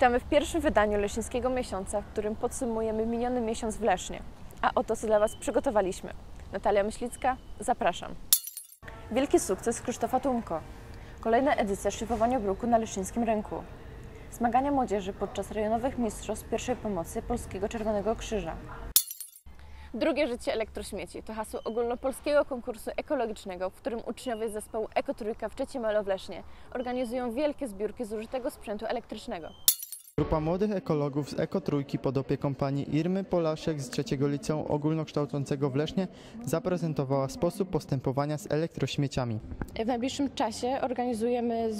Witamy w pierwszym wydaniu Leśnickiego Miesiąca, w którym podsumujemy miniony miesiąc w Lesznie. A oto co dla Was przygotowaliśmy. Natalia Myślicka, zapraszam. Wielki sukces Krzysztofa Tumko. Kolejna edycja szlifowania bruku na Leszczyńskim Rynku. Zmagania młodzieży podczas rejonowych mistrzostw pierwszej pomocy Polskiego Czerwonego Krzyża. Drugie życie elektrośmieci to hasło ogólnopolskiego konkursu ekologicznego, w którym uczniowie zespołu Ekotrójka w w Lesznie organizują wielkie zbiórki zużytego sprzętu elektrycznego. Grupa młodych ekologów z Ekotrójki pod opieką pani Irmy Polaszek z trzeciego liceum ogólnokształcącego w Lesznie zaprezentowała sposób postępowania z elektrośmieciami. W najbliższym czasie organizujemy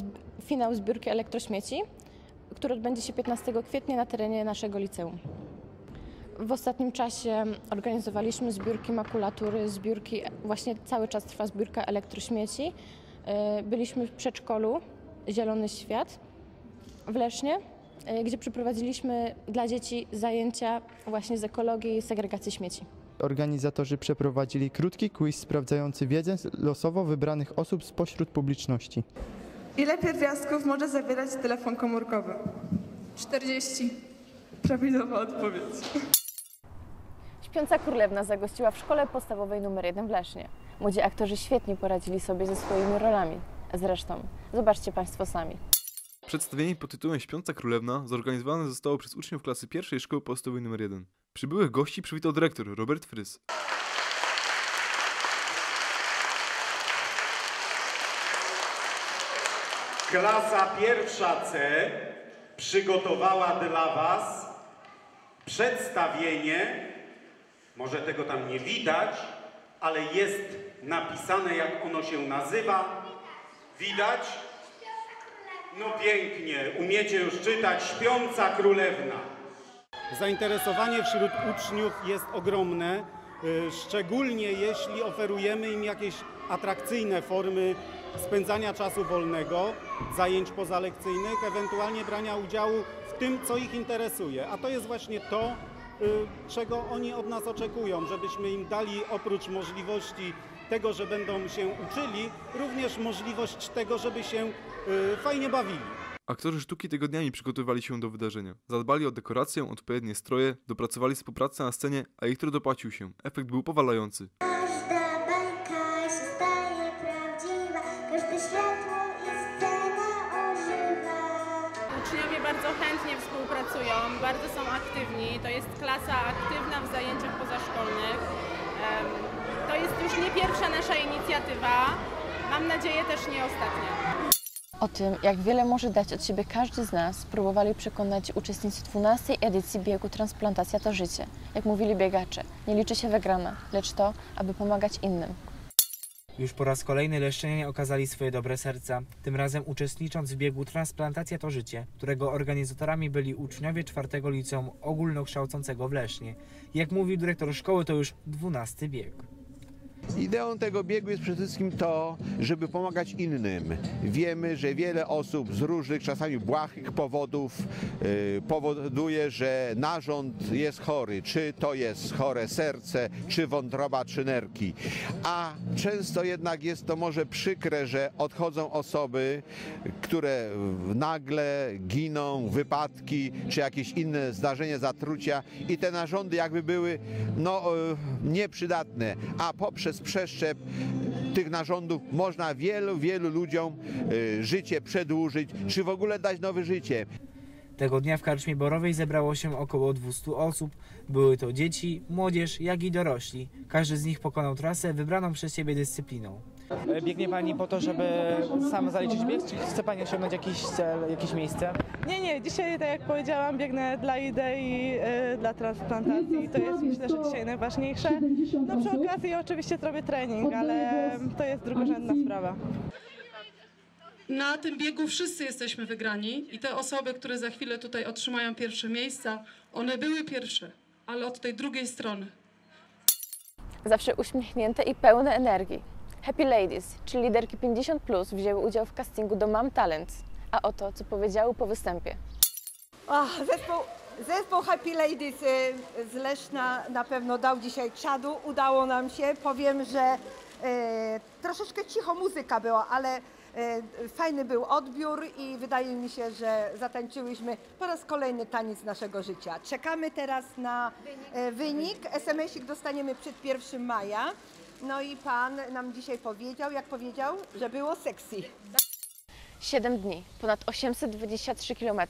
finał zbiórki elektrośmieci, który odbędzie się 15 kwietnia na terenie naszego liceum. W ostatnim czasie organizowaliśmy zbiórki makulatury, zbiórki, właśnie cały czas trwa zbiórka elektrośmieci. E, Byliśmy w przedszkolu Zielony Świat w Lesznie, gdzie przeprowadziliśmy dla dzieci zajęcia właśnie z ekologii i segregacji śmieci. Organizatorzy przeprowadzili krótki quiz sprawdzający wiedzę losowo wybranych osób spośród publiczności. Ile pierwiastków może zawierać telefon komórkowy? 40. Prawidłowa odpowiedź. Śpiąca Królewna zagościła w szkole podstawowej nr 1 w Lesznie. Młodzi aktorzy świetnie poradzili sobie ze swoimi rolami. Zresztą, zobaczcie Państwo sami. Przedstawienie pod tytułem Śpiąca Królewna zorganizowane zostało przez uczniów klasy pierwszej szkoły podstawowej nr 1. Przybyłych gości przywitał dyrektor Robert Frys. Klasa pierwsza C przygotowała dla Was przedstawienie. Może tego tam nie widać, ale jest napisane, jak ono się nazywa. Widać? No pięknie, umiecie już czytać Śpiąca Królewna. Zainteresowanie wśród uczniów jest ogromne, y, szczególnie jeśli oferujemy im jakieś atrakcyjne formy spędzania czasu wolnego, zajęć pozalekcyjnych, ewentualnie brania udziału w tym, co ich interesuje. A to jest właśnie to, y, czego oni od nas oczekują, żebyśmy im dali oprócz możliwości tego, że będą się uczyli, również możliwość tego, żeby się y, fajnie bawili. Aktorzy sztuki tygodniami przygotowywali się do wydarzenia. Zadbali o dekorację, odpowiednie stroje, dopracowali współpracę na scenie, a ich trud opłacił się. Efekt był powalający. Każda bajka się staje prawdziwa, każde światło i scena ożywa. Uczniowie bardzo chętnie współpracują, bardzo są aktywni. To jest klasa aktywna w zajęciach pozaszkolnych. Jest już nie pierwsza nasza inicjatywa. Mam nadzieję też nie ostatnia. O tym, jak wiele może dać od siebie każdy z nas, próbowali przekonać uczestnicy 12 edycji biegu Transplantacja to życie. Jak mówili biegacze, nie liczy się wygrana, lecz to, aby pomagać innym. Już po raz kolejny leszczynianie okazali swoje dobre serca, tym razem uczestnicząc w biegu Transplantacja to życie, którego organizatorami byli uczniowie czwartego liceum ogólnokształcącego w Lesznie. Jak mówił dyrektor szkoły, to już dwunasty bieg. Ideą tego biegu jest przede wszystkim to, żeby pomagać innym. Wiemy, że wiele osób z różnych, czasami błahych powodów yy, powoduje, że narząd jest chory. Czy to jest chore serce, czy wątroba, czy nerki. A często jednak jest to może przykre, że odchodzą osoby, które nagle giną, wypadki, czy jakieś inne zdarzenia, zatrucia i te narządy jakby były no, yy, nieprzydatne. A poprzez przeszczep tych narządów można wielu, wielu ludziom y, życie przedłużyć, czy w ogóle dać nowe życie. Tego dnia w Karczmie Borowej zebrało się około 200 osób. Były to dzieci, młodzież, jak i dorośli. Każdy z nich pokonał trasę wybraną przez siebie dyscypliną. Biegnie Pani po to, żeby sama zaliczyć bieg, czy chce Pani osiągnąć jakiś cel, jakieś miejsce? Nie, nie, dzisiaj, tak jak powiedziałam, biegnę dla idei, y, dla transplantacji. To jest myślę, że dzisiaj najważniejsze. No przy okazji oczywiście zrobię trening, ale to jest drugorzędna sprawa. Na tym biegu wszyscy jesteśmy wygrani i te osoby, które za chwilę tutaj otrzymają pierwsze miejsca, one były pierwsze, ale od tej drugiej strony. Zawsze uśmiechnięte i pełne energii. Happy Ladies, czyli liderki 50, wzięły udział w castingu do Mam Talent. A oto, co powiedziały po występie. Zespół, zespół Happy Ladies y, z Leszna na pewno dał dzisiaj czadu. Udało nam się. Powiem, że y, troszeczkę cicho muzyka była, ale E, Fajny był odbiór i wydaje mi się, że zatańczyłyśmy po raz kolejny taniec naszego życia. Czekamy teraz na e, wynik. SMS-ik dostaniemy przed 1 maja. No i pan nam dzisiaj powiedział, jak powiedział, że było sexy. 7 dni, ponad 823 km.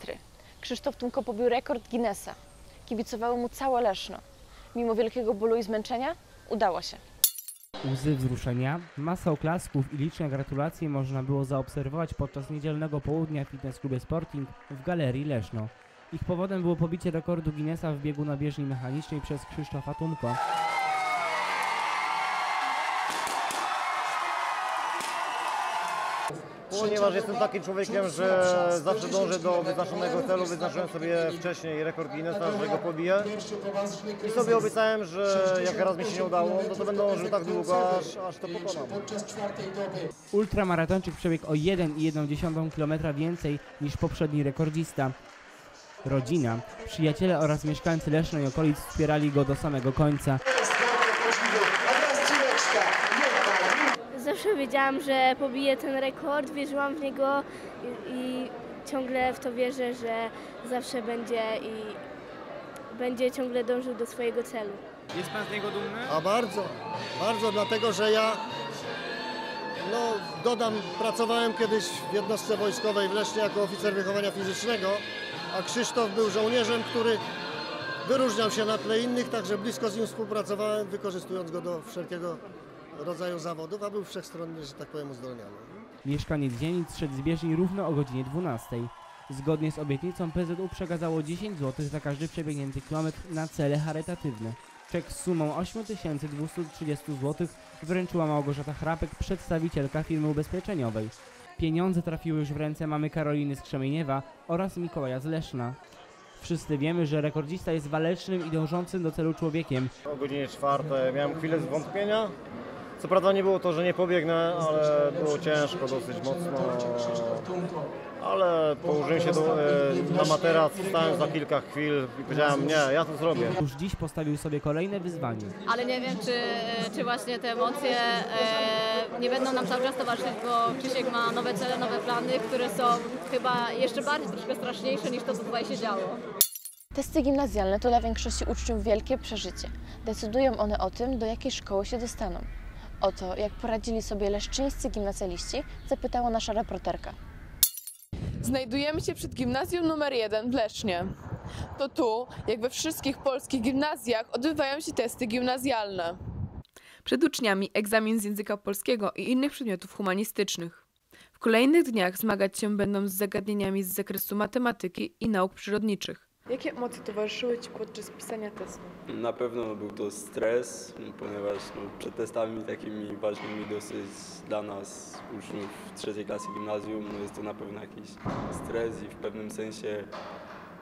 Krzysztof Tumko pobił rekord Guinnessa. Kibicowało mu całe Leszno. Mimo wielkiego bólu i zmęczenia udało się. Łzy wzruszenia, masę oklasków i liczne gratulacje można było zaobserwować podczas niedzielnego południa w fitness klubie Sporting w Galerii Leszno. Ich powodem było pobicie rekordu Guinnessa w biegu na bieżni mechanicznej przez Krzysztofa Tumko. Ponieważ jestem takim człowiekiem, że zawsze dążę do wyznaczonego celu, wyznaczyłem sobie wcześniej rekord Guinnessa, że go pobiję i sobie obiecałem, że jak raz mi się nie udało, no to będę dążył tak długo, aż, aż to pokonam. Ultramaratończyk przebiegł o 1,1 km więcej niż poprzedni rekordzista. Rodzina, przyjaciele oraz mieszkańcy Leszno i okolic wspierali go do samego końca. Zawsze wiedziałam, że pobiję ten rekord, wierzyłam w niego i, i ciągle w to wierzę, że zawsze będzie i będzie ciągle dążył do swojego celu. Jest pan z niego dumny? A bardzo, bardzo, dlatego że ja, no dodam, pracowałem kiedyś w jednostce wojskowej w Lesznie jako oficer wychowania fizycznego, a Krzysztof był żołnierzem, który wyróżniał się na tle innych, także blisko z nim współpracowałem, wykorzystując go do wszelkiego rodzaju zawodów, a był wszechstronnie, że tak powiem, uzdolniony. Mieszkaniec Dzienic szedł z bieżni równo o godzinie 12. Zgodnie z obietnicą PZU przekazało 10 zł za każdy przebiegnięty kilometr na cele charytatywne. Czek z sumą 8230 zł wręczyła Małgorzata Chrapek, przedstawicielka firmy ubezpieczeniowej. Pieniądze trafiły już w ręce mamy Karoliny z Krzemieniewa oraz Mikołaja z Leszna. Wszyscy wiemy, że rekordzista jest walecznym i dążącym do celu człowiekiem. O godzinie czwartej miałem chwilę zwątpienia. Co prawda nie było to, że nie pobiegnę, ale było ciężko dosyć mocno. Ale położyłem się do, e, na materac, wstałem za kilka chwil i powiedziałem, nie, ja to zrobię. Już dziś postawił sobie kolejne wyzwanie. ale nie wiem, czy, czy właśnie te emocje e, nie będą nam cały czas towarzyszyć, bo Krzysiek ma nowe cele, nowe plany, które są chyba jeszcze bardziej troszkę straszniejsze niż to, co tutaj się działo. Testy gimnazjalne to dla większości uczniów wielkie przeżycie. Decydują one o tym, do jakiej szkoły się dostaną. O to, jak poradzili sobie leszczyńscy gimnazjaliści, zapytała nasza reporterka. Znajdujemy się przed gimnazjum numer 1 w Lesznie. To tu, jak we wszystkich polskich gimnazjach, odbywają się testy gimnazjalne. Przed uczniami egzamin z języka polskiego i innych przedmiotów humanistycznych. W kolejnych dniach zmagać się będą z zagadnieniami z zakresu matematyki i nauk przyrodniczych. Jakie emocje towarzyszyły Ci podczas pisania testu? Na pewno był to stres, ponieważ no, przed testami takimi ważnymi dosyć dla nas, uczniów trzeciej klasy gimnazjum, no jest to na pewno jakiś stres i w pewnym sensie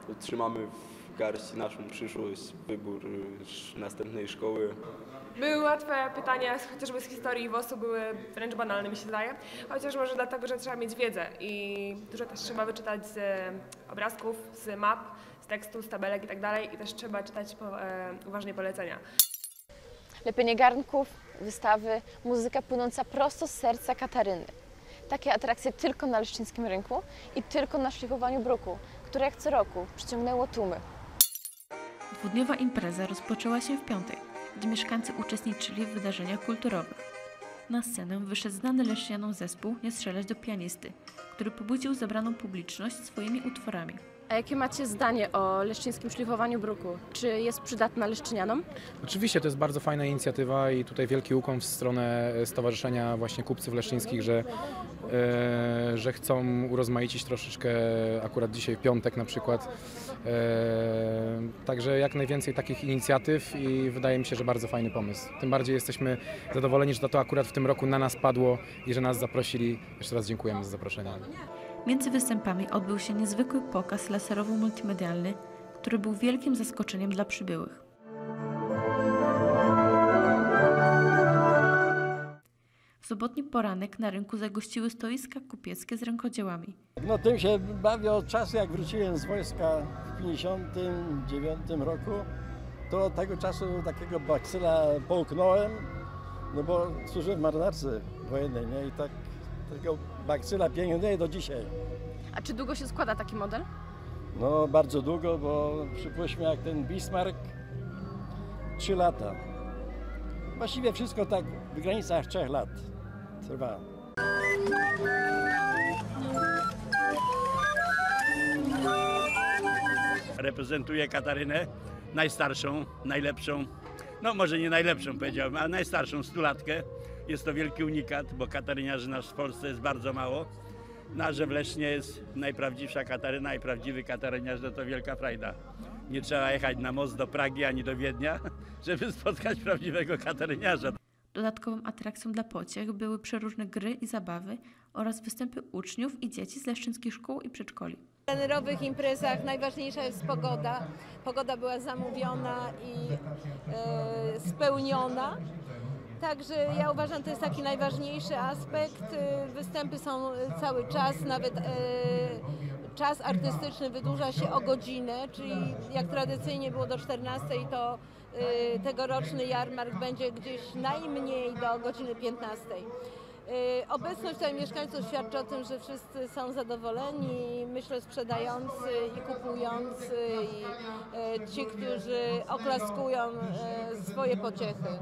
to trzymamy w garści naszą przyszłość, wybór następnej szkoły. Były łatwe pytania, chociażby z historii i WOS-u były wręcz banalne, mi się zdaje. Chociaż może dlatego, że trzeba mieć wiedzę i dużo też trzeba wyczytać z obrazków, z map, tekstu, z tabelek i tak dalej. I też trzeba czytać po, e, uważnie polecenia. Lepienie garnków, wystawy, muzyka płynąca prosto z serca Kataryny. Takie atrakcje tylko na leszczyńskim rynku i tylko na szlichowaniu bruku, które jak co roku przyciągnęło tłumy. Dwudniowa impreza rozpoczęła się w piątek, gdzie mieszkańcy uczestniczyli w wydarzeniach kulturowych. Na scenę wyszedł znany lesznianom zespół Nie strzelać do pianisty, który pobudził zebraną publiczność swoimi utworami. A jakie macie zdanie o leszczyńskim szlifowaniu bruku? Czy jest przydatna leszczynianom? Oczywiście to jest bardzo fajna inicjatywa i tutaj wielki ukłon w stronę Stowarzyszenia właśnie Kupców Leszczyńskich, że, e, że chcą urozmaicić troszeczkę akurat dzisiaj w piątek na przykład. E, także jak najwięcej takich inicjatyw i wydaje mi się, że bardzo fajny pomysł. Tym bardziej jesteśmy zadowoleni, że to akurat w tym roku na nas padło i że nas zaprosili. Jeszcze raz dziękujemy za zaproszenie. Między występami odbył się niezwykły pokaz laserowo-multimedialny, który był wielkim zaskoczeniem dla przybyłych. W sobotni poranek na rynku zagościły stoiska kupieckie z rękodziełami. No tym się bawię od czasu, jak wróciłem z wojska w 1959 roku. To od tego czasu takiego bakcyla połknąłem, no bo służyłem w marynarce wojennej, nie? I tak tego bakcyla pieniędzy do dzisiaj. A czy długo się składa taki model? No bardzo długo, bo przypuśćmy jak ten Bismarck 3 lata. Właściwie wszystko tak w granicach 3 lat trwa. Reprezentuję Katarynę, najstarszą, najlepszą, no może nie najlepszą powiedziałbym, ale najstarszą stulatkę. Jest to wielki unikat, bo kataryniarzy nas w Polsce jest bardzo mało. Na że w Lesznie jest najprawdziwsza Kataryna i prawdziwy kataryniarz, no to wielka frajda. Nie trzeba jechać na most do Pragi ani do Wiednia, żeby spotkać prawdziwego kataryniarza. Dodatkową atrakcją dla pociech były przeróżne gry i zabawy oraz występy uczniów i dzieci z leszczyńskich szkół i przedszkoli. W plenerowych imprezach najważniejsza jest pogoda. Pogoda była zamówiona i e, spełniona. Także ja uważam, to jest taki najważniejszy aspekt. E, Występy są cały czas, nawet e, czas artystyczny wydłuża się o godzinę, czyli jak tradycyjnie było do 14, to e, tegoroczny jarmark będzie gdzieś najmniej do godziny 15. E, Obecność tutaj mieszkańców świadczy o tym, że wszyscy są zadowoleni, myślę sprzedający i kupujący i ci, którzy oklaskują swoje pociechy.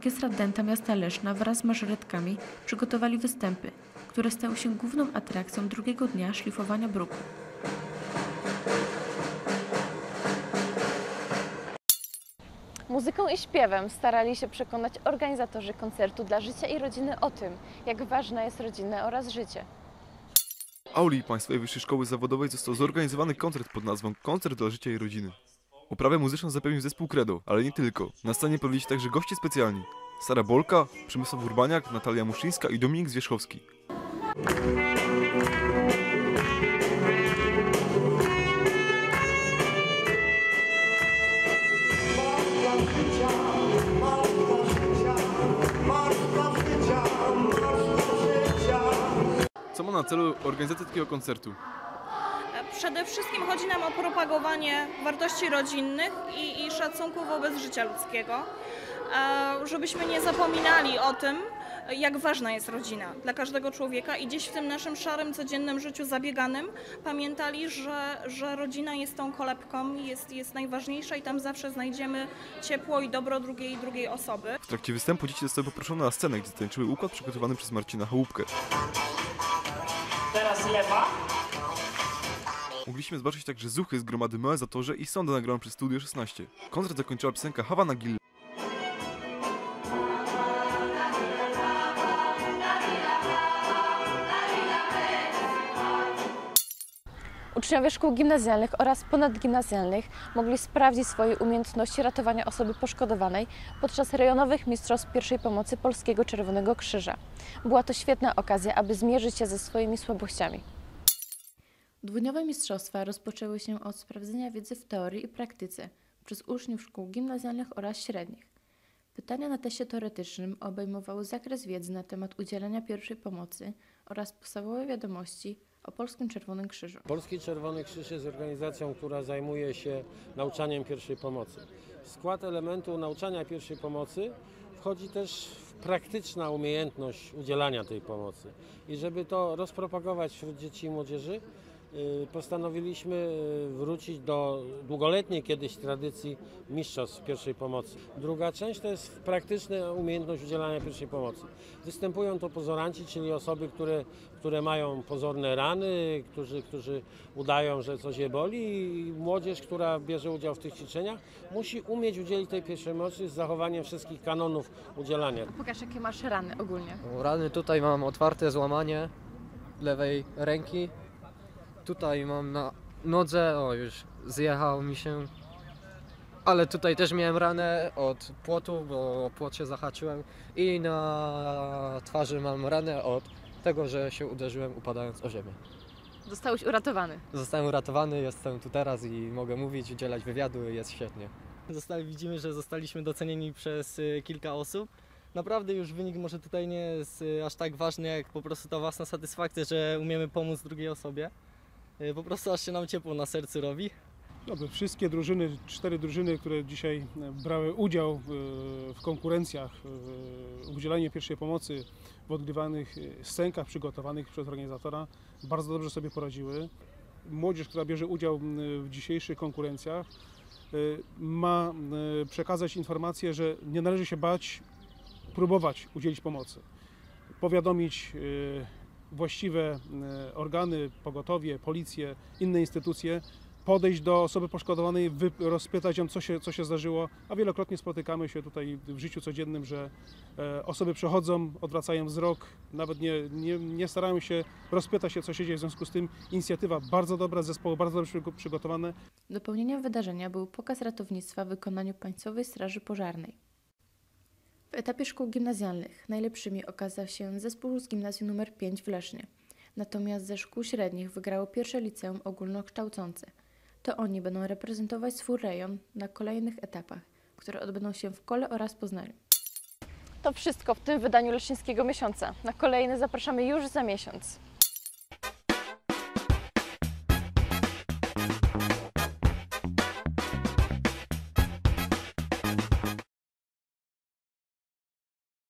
Orkiestra Dęta Miasta Leszna wraz z mażoretkami przygotowali występy, które stały się główną atrakcją drugiego dnia szlifowania bruku. Muzyką i śpiewem starali się przekonać organizatorzy koncertu dla życia i rodziny o tym, jak ważna jest rodzina oraz życie. Auli Państwowej Wyższej Szkoły Zawodowej został zorganizowany koncert pod nazwą Koncert dla Życia i Rodziny. Oprawę muzyczną zapewnił zespół Credo, ale nie tylko. Na scenie pojawili się także goście specjalni. Sara Bolka, Przemysław Urbaniak, Natalia Muszyńska i Dominik Zwierzchowski. Na celu organizacja takiego koncertu? Przede wszystkim chodzi nam o propagowanie wartości rodzinnych i, i szacunku wobec życia ludzkiego, żebyśmy nie zapominali o tym, jak ważna jest rodzina dla każdego człowieka i gdzieś w tym naszym szarym, codziennym życiu zabieganym pamiętali, że, że rodzina jest tą kolebką, jest, jest najważniejsza i tam zawsze znajdziemy ciepło i dobro drugiej drugiej osoby. W trakcie występu dzieci zostały poproszone na scenę, gdzie tańczyły układ przygotowany przez Marcina Chałupkę. Teraz lewa. Mogliśmy zobaczyć także zuchy z gromady Małe Zatorze i sondę nagraną przez Studio 16. Koncert zakończyła piosenka Havana Gill. Uczniowie szkół gimnazjalnych oraz ponadgimnazjalnych mogli sprawdzić swoje umiejętności ratowania osoby poszkodowanej podczas rejonowych mistrzostw pierwszej pomocy Polskiego Czerwonego Krzyża. Była to świetna okazja, aby zmierzyć się ze swoimi słabościami. Dwudniowe mistrzostwa rozpoczęły się od sprawdzenia wiedzy w teorii i praktyce przez uczniów szkół gimnazjalnych oraz średnich. Pytania na teście teoretycznym obejmowały zakres wiedzy na temat udzielania pierwszej pomocy oraz podstawowe wiadomości o Polskim Czerwonym Krzyżu. Polski Czerwony Krzyż jest organizacją, która zajmuje się nauczaniem pierwszej pomocy. W skład elementu nauczania pierwszej pomocy wchodzi też praktyczna umiejętność udzielania tej pomocy. I żeby to rozpropagować wśród dzieci i młodzieży, postanowiliśmy y, wrócić do długoletniej kiedyś tradycji mistrzostw pierwszej pomocy. Druga część to jest praktyczna umiejętność udzielania pierwszej pomocy. Występują to pozoranci, czyli osoby, które, które mają pozorne rany, którzy, którzy udają, że coś je boli i młodzież, która bierze udział w tych ćwiczeniach, musi umieć udzielić tej pierwszej pomocy z zachowaniem wszystkich kanonów udzielania. Pokaż, jakie masz rany ogólnie. Rany tutaj mam otwarte złamanie lewej ręki. Tutaj mam na nodze, o już zjechał mi się. Ale tutaj też miałem ranę od płotu, bo o płot się zahaczyłem. I na twarzy mam ranę od tego, że się uderzyłem upadając o ziemię. Zostałeś uratowany. Zostałem uratowany, jestem tu teraz i mogę mówić, udzielać wywiadu, jest świetnie. Zostali, widzimy, że zostaliśmy docenieni przez y, kilka osób. Naprawdę już wynik może tutaj nie jest y, aż tak ważny, jak po prostu ta własna satysfakcja, że umiemy pomóc drugiej osobie. E, Po prostu aż się nam ciepło na sercu robi. Wszystkie drużyny, cztery drużyny, które dzisiaj e, brały udział w, w konkurencjach, e, w udzielaniu pierwszej pomocy w odgrywanych e, scenkach przygotowanych przez organizatora, bardzo dobrze sobie poradziły. Młodzież, która bierze udział w dzisiejszych konkurencjach, e, ma e, przekazać informację, że nie należy się bać próbować udzielić pomocy. Powiadomić e, właściwe e, organy, pogotowie, policję, inne instytucje, podejść do osoby poszkodowanej, rozpytać ją, co się, co się zdarzyło, a wielokrotnie spotykamy się tutaj w życiu codziennym, że e, osoby przechodzą, odwracają wzrok, nawet nie, nie, nie starają się rozpytać się, co się dzieje, w związku z tym inicjatywa bardzo dobra, zespoły bardzo dobrze przygo- przygotowane. Dopełnieniem wydarzenia był pokaz ratownictwa w wykonaniu Państwowej Straży Pożarnej. W etapie szkół gimnazjalnych najlepszymi okazał się zespół z gimnazjum nr 5 w Lesznie. Natomiast ze szkół średnich wygrało pierwsze liceum ogólnokształcące. To oni będą reprezentować swój rejon na kolejnych etapach, które odbędą się w Kole oraz Poznaniu. To wszystko w tym wydaniu Leszczyńskiego Miesiąca. Na kolejny zapraszamy już za miesiąc.